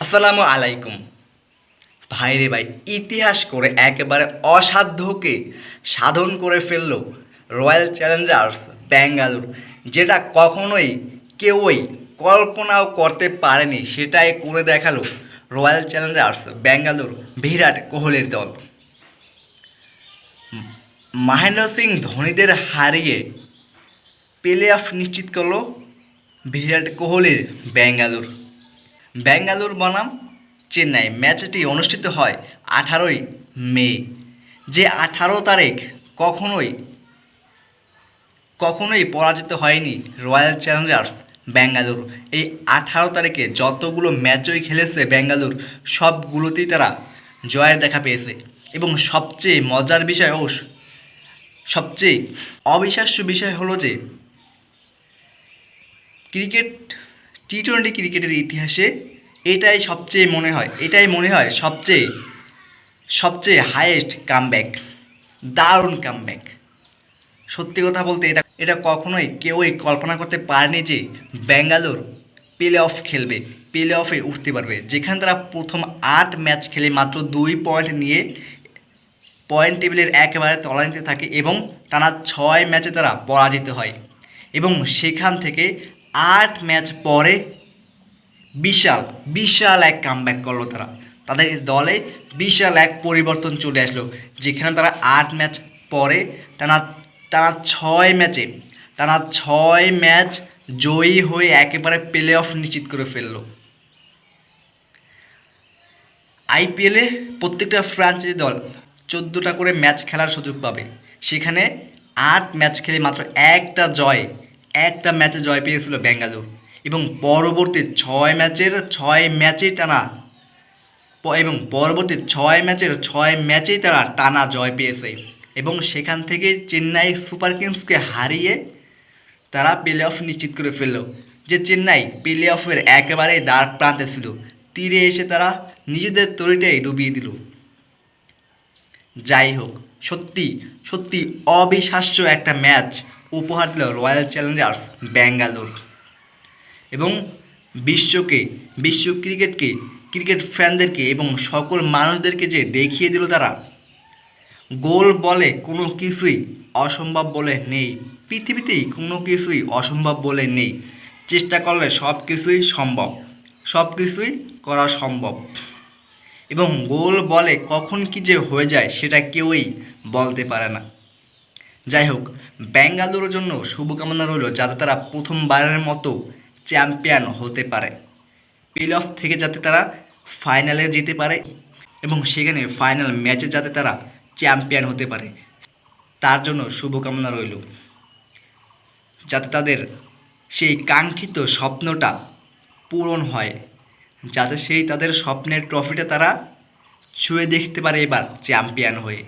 আসসালামু আলাইকুম। ভাই রে ভাই, ইতিহাস করে একেবারে অসাধ্যকে সাধন করে ফেলল রয়্যাল চ্যালেঞ্জার্স ব্যাঙ্গালোর, যেটা কখনোই কেউই কল্পনাও করতে পারেনি, সেটাই করে দেখাল রয়্যাল চ্যালেঞ্জার্স ব্যাঙ্গালোর বিরাট কোহলির দল। মহেন্দ্র সিং ধোনিদের হারিয়ে প্লে অফ নিশ্চিত করল বিরাট কোহলির ব্যাঙ্গালোর। ব্যাঙ্গালোর বনাম, চেন্নাই ম্যাচটি অনুষ্ঠিত হয় আঠারোই মে। যে আঠারো তারিখ কখনোই কখনোই পরাজিত হয়নি রয়্যাল চ্যালেঞ্জার্স ব্যাঙ্গালোর। এই আঠারো তারিখে যতগুলো ম্যাচই খেলেছে ব্যাঙ্গালোর, সবগুলোতেই তারা জয়ের দেখা পেয়েছে। এবং সবচেয়ে মজার বিষয় ও সবচেয়ে অবিশ্বাস্য বিষয় হলো যে, ক্রিকেট টি টোয়েন্টি ক্রিকেটের ইতিহাসে এটাই সবচেয়ে মনে হয়, এটাই মনে হয় সবচেয়ে সবচেয়ে হাইয়েস্ট কামব্যাক দারুণ কামব্যাক সত্যি কথা বলতে এটা এটা কখনোই কেউই কল্পনা করতে পারেনি যে ব্যাঙ্গালোর প্লে অফ খেলবে প্লে অফে উঠতে পারবে। যেখানে তারা প্রথম আট ম্যাচ খেলে মাত্র দুই পয়েন্ট নিয়ে পয়েন্ট টেবিলের একেবারে তলানিতে থাকে এবং টানা ছয় ম্যাচে তারা পরাজিত হয়। এবং সেখান থেকে আট ম্যাচ পরে বিশাল বিশাল এক কামব্যাক করল তারা। তাদের দলে বিশাল এক পরিবর্তন চলে আসলো, যেখানে তারা আট ম্যাচ পরে টানা টানা ছয় ম্যাচে, টানা ছয় ম্যাচ জয়ী হয়ে একেবারে প্লে অফ নিশ্চিত করে ফেলল। আইপিএলে প্রত্যেকটা ফ্রাঞ্চাইজি দল চোদ্দোটা করে ম্যাচ খেলার সুযোগ পাবে। সেখানে আট ম্যাচ খেলে মাত্র একটা জয় একটা ম্যাচে জয় পেয়েছিল বেঙ্গালুর এবং পরবর্তী ছয় ম্যাচের ছয় ম্যাচেই টানা এবং পরবর্তী ছয় ম্যাচের ছয় ম্যাচেই তারা টানা জয় পেয়েছে এবং সেখান থেকে চেন্নাই সুপার কিংসকে হারিয়ে তারা প্লে অফ নিশ্চিত করে ফেলল, যে চেন্নাই প্লে অফের একেবারে দ্বার প্রান্তে ছিল। তীরে এসে তারা নিজেদের তরিটাই ডুবিয়ে দিল। যাই হোক, সত্যি সত্যি অবিশ্বাস্য একটা ম্যাচ উপহার দিল রয়্যাল চ্যালেঞ্জার্স ব্যাঙ্গালোর। এবং বিশ্বকে, বিশ্ব ক্রিকেটকে, ক্রিকেট ফ্যানদেরকে এবং সকল মানুষদেরকে যে দেখিয়ে দিল তারা, গোল বলে কোনো কিছুই অসম্ভব বলে নেই। পৃথিবীতেই কোনো কিছুই অসম্ভব বলে নেই। চেষ্টা করলে সব কিছুই সম্ভব, সব কিছুই করা সম্ভব। এবং গোল বলে কখন কি যে হয়ে যায় সেটা কেউই বলতে পারে না। যাই হোক বেঙ্গালুরুর জন্য শুভকামনা রইল যাতে তারা প্রথমবারের মতো চ্যাম্পিয়ন হতে পারে। প্লে অফ থেকে যাতে তারা ফাইনালে যেতে পারে এবং সেখানে ফাইনাল ম্যাচে যাতে তারা চ্যাম্পিয়ন হতে পারে, তার জন্য শুভকামনা রইল। যাতে তাদের সেই কাঙ্ক্ষিত স্বপ্নটা পূরণ হয়, যাতে সেই তাদের স্বপ্নের ট্রফিটা তারা ছুঁয়ে দেখতে পারে এবার চ্যাম্পিয়ন হয়ে।